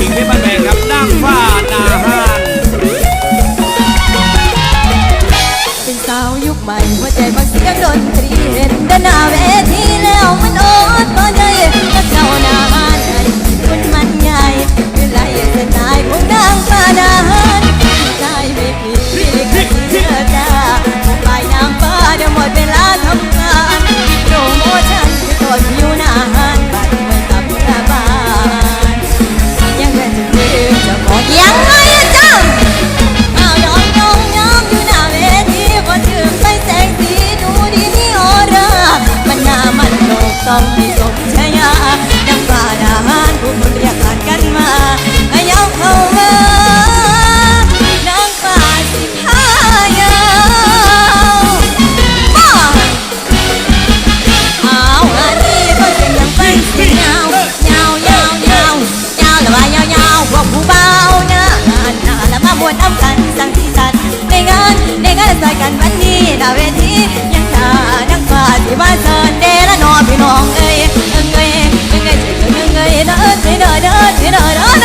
ขิงเพชรบ้านแพงครับ ใส่กันวันนี้หน้าเวทียังตานักฟ้าที่บ้านเซินเดละนอพี่น้องเอ้ยเอ้ยเอ้ยเอ้ยเอ้ยเอ้ยเอ้ยเอ้ยเอ้ยเอ้ยเอ้ยเอ้ยเอ้ย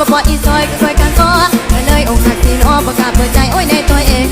บ่บ่อีซอยก็ซอยกันก็เลยอกหักที่น้อบ่กล้าเปิดใจโอ้ยในตัวเอง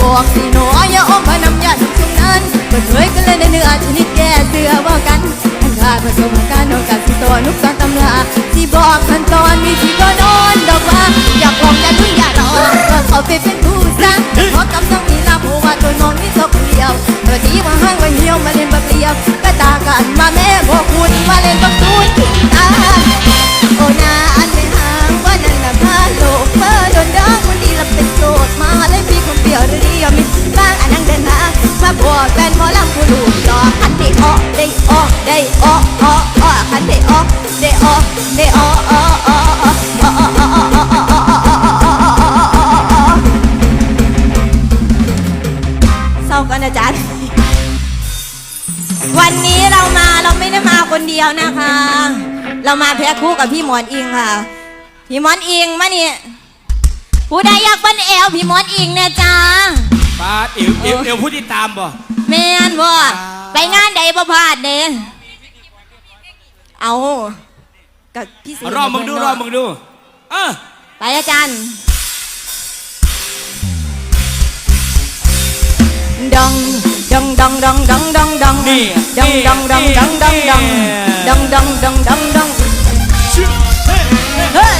บอกสีหนอยาอมพนำยาทุกทุมนั้นเปิดเผยกันเลยในเนื้อชนิดแก่เสือว่ากันอันคาผสมการนอกจักสิตัวนุกสอนตำลาที่บอกขั้นตอนมีที่ก็นอนดอกว่าอยากบอกอย่าพึ่อย่ารอก็ขอไปเป็นผู้สร้างาะกำลังมีลาภว่าตัวน้องนี่ตกเดียวตัวที่ว่าห้างว่าเหี่ยวมาเล่นแบบเดียวก็ตากันมาแม่บอคุณมาเล่นแบบตูนตาโอนาอันไม่ห่างว่านั่นน่ะพาโลกเพิ่ เศร้ากันอาจารวันนี้เรามาเราไม่ได้มาคนเดียวนะคะ เรามาแพ็คคู่กับพี่หมอนอิงค่ะ พี่หมอนอิงมาเนี่ยผู้ใดอยากเป็นเอวพี่หมอนอิงเนี่ยจ้าป้าเอวเอวเอวผู้ที่ตามบ่แม่นบ่ไปงานใดบ่พลาดเด้เอา กับพี่สีรอมึงดูรอมึงดูเออไปอาจารย์ ดองดองดองดองดองดองดองนี่ดองดองดองดองดองดองดองดองดองดองดองชื่อเฮ้ยเฮ้ย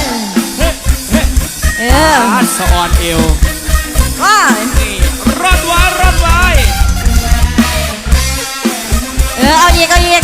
เฮ้ยเฮ้ยเออปาดสะออนเอวว่านี่รอดไว้รอดไว้เออเอาอีกเอาอีก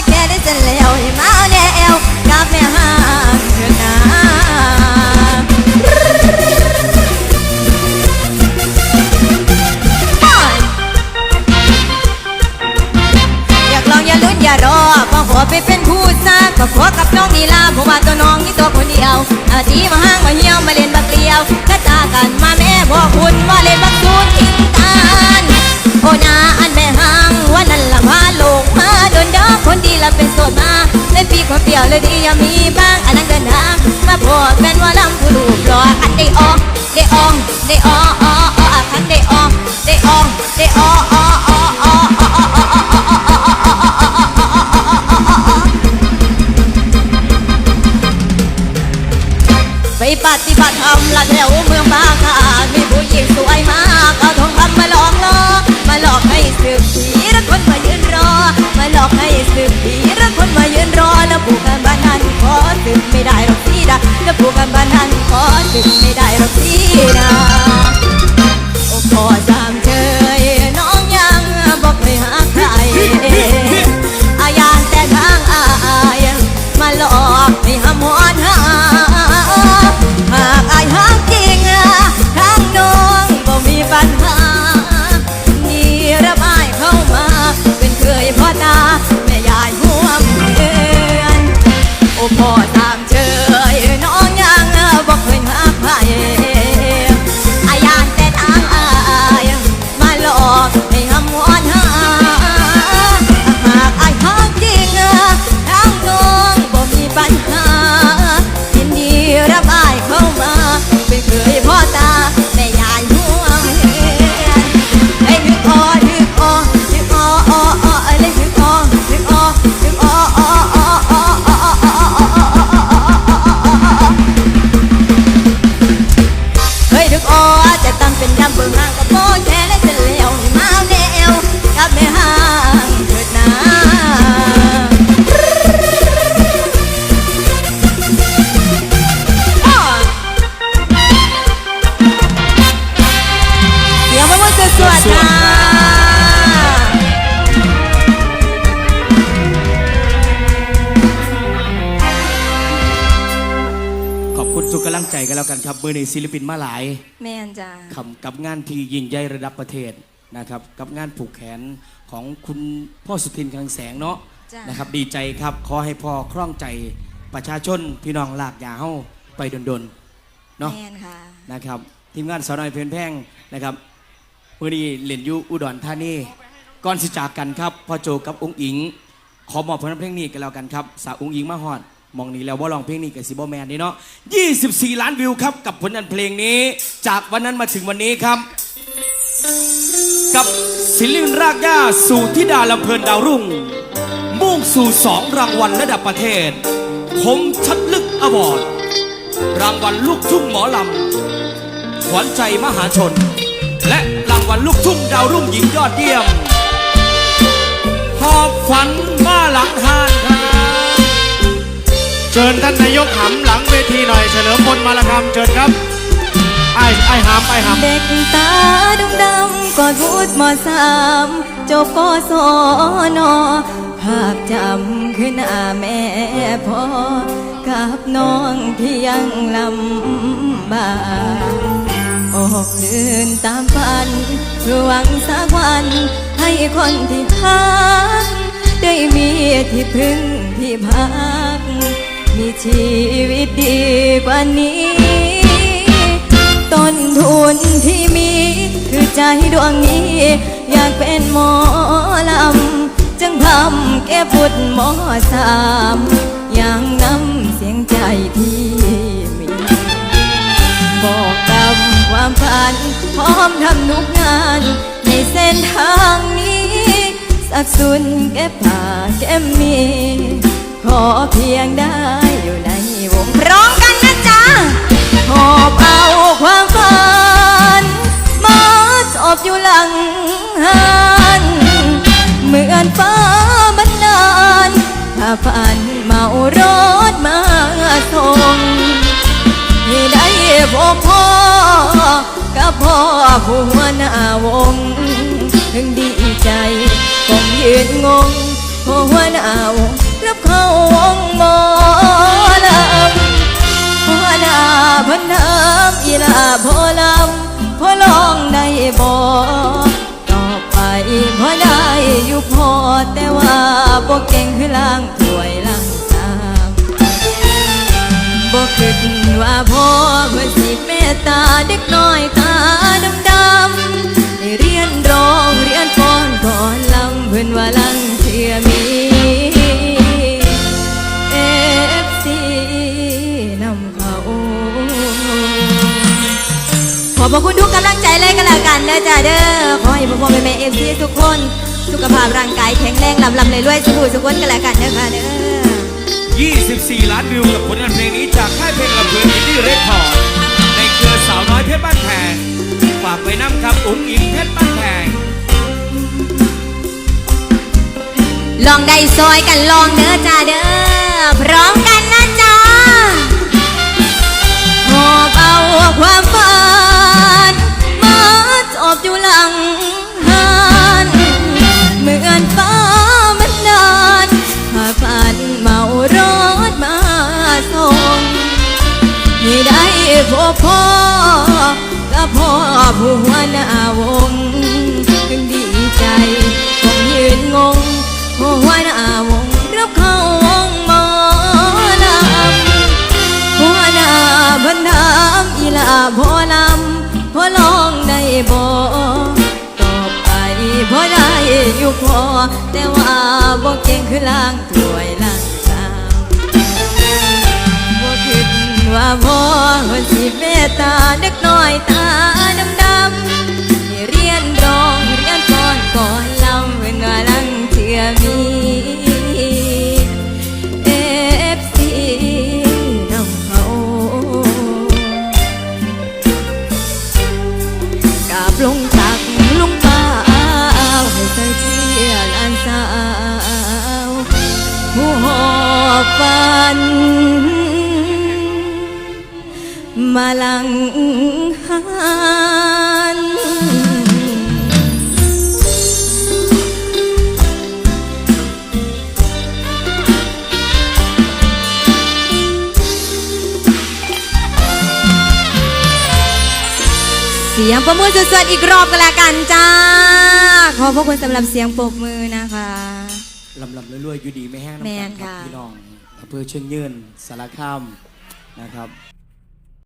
ซาก็ขอกับน้องนีลาเพราะว่าตัวน้องนี่ตัวคนเดียวอาทีมาห้างมาเหี่ยวมาเล่นบักเลียวกระตากันมาแม่พ่อคุณมาเล่นบักซูนทิ้งตานโอ้นาอันแม่ห้างวันนั้นละพาโลกมาโดนดอกคนดีละเป็นโสดมาเล่นปีคนเดียวเลยดีย่ามีบ้างอันนั้นเดินทางมาพอแฟนว่าลำผู้ลูกรออันได้ออกได้ออกได้อออ อกให้สืบผีรักคนมายืนรอนะผู้กันบ้านนั้นขอสืบไม่ได้หรอกสีดาแล้วผู้กันบ้านนั้นขอสืบไม่ได้หรอกสีดา จะสวดนะขอบคุณทุกกำลังใจกันแล้วกันครับเบอร์ในศิลปินมาหลายแม่นจ้า คำกับงานที่ยิ่งใหญ่ระดับประเทศนะครับ กับงานผูกแขนของคุณพ่อสุทินคลังแสงเนาะจ้ะ นะครับ ดีใจครับขอให้พ่อคล่องใจประชาชนพี่น้องลากยาเฮาไปดนๆเนาะ แม่นค่ะ นะครับทีมงานสาวน้อยเพลินแพงนะครับ มื่อนี้เล่นอยู่อุดรธานีก่อนสิจากกันครับพ่อโจกับองค์อิง ขอมอบผลงานเพลงนี้กันแล้วกันครับ สาวองค์อิงมาฮอดมองนี้แล้วว่าลองเพลงนี้กับซิบแมนนี่เนาะ 24 ล้านวิวครับ กับผลงานเพลงนี้ จากวันนั้นมาถึงวันนี้ครับ กับศิลปินรากหญ้าสู่ธิดาลำเพลินดาวรุ่ง มุ่งสู่สองรางวัลระดับประเทศคมชัดลึกอวอร์ดรางวัลลูกทุ่งหมอลำขวัญใจมหาชนางวัลลูกทุ่งดาวรุ่งหญิงยอดเยี่ยม หอบฝันมาหลังหานครับเชิญท่านนายกหำหลังเวทีหน่อยเฉลิมพลมาละคำเชิญครับไอ้ไอ้หำไอ้หำเด็กตาดำดำๆกอดพูดมอสามจบกศนภาพจำคือหน้าแม่พ่อกับน้องที่ยังลำบาก กเดินตามฝันหวังสักวัน ให้คนที่พักได้มีที่พึ่งที่พัก มีชีวิตดีกว่านี้ ต้นทุนที่มี คือใจดวงนี้ อยากเป็นหมอลำจึงพำแก้บุญหมอสามอย่างนำเสียงใจที่ ความฝัน พร้อมทำทุกงาน ในเส้นทางนี้ สักสุนแก้ผ่าแก้มมี ขอเพียงได้อยู่ในวงร้องกันนะจ๊ะหอบเอาความฝัน มาจอบอยู่หลังหา หัวหน้าวง ถึงดีใจคงยืนงงพ่อหัวหน้าวงรับเข้าวงมอลำหัวหน้าพันน้ำอีลาพอลำพ่อลองได้บ่ต่อไปพ่อได้อยู่พอแต่ว่าบ่เก่งคือล้างถ้วยล้างชามบอกคิดว่าพอเพื่อสิเมตตาเด็กน้อยตา ดำดำๆได้เรียนร้องเรียนฟ้อนก่อนลำเพื่อนว่าลังเชื่อมีเอฟซีนำเขาขอบพระคุณทุกกำลังใจเลยกันแล้วกันเด้อจ้าเด้อขอให้พ่อพ่อแม่แม่เอฟซีทุกคน สุขภาพร่างกายแข็งแรงลำลำเลยรวยๆสุขุสุขคนกันแล้วกันเด้อค่ะเด้อ24 ล้านวิวกับผลงานเพลงนี้จากค่ายเพลงลำเพลินอินดี้เรคคอร์ดในเครือสาวน้อยเพชรบ้านแพงฝากไปน้ำครับอุ๋งอิงเพชรบ้านแพงลองได้ซอยกันลองเด้อจ้าเด้อพร้อมกันนะ เก่งคือล้างถ้วยล้างชามบ่คิดว่าพ่อคนสิเมตตาเด็กน้อยตาดำดำเรียนร้องเรียนก่อนก่อน ประมือสดๆอีกรอบกันละกันจ้า ขอบพระคุณสำหรับเสียงปรบมือนะคะ ลำลำรวยๆอยู่ดีไม่แห้งแม่น้ำกันนครับค่ะพี่น้องอำเภอเชียงยืนสารคามนะครับ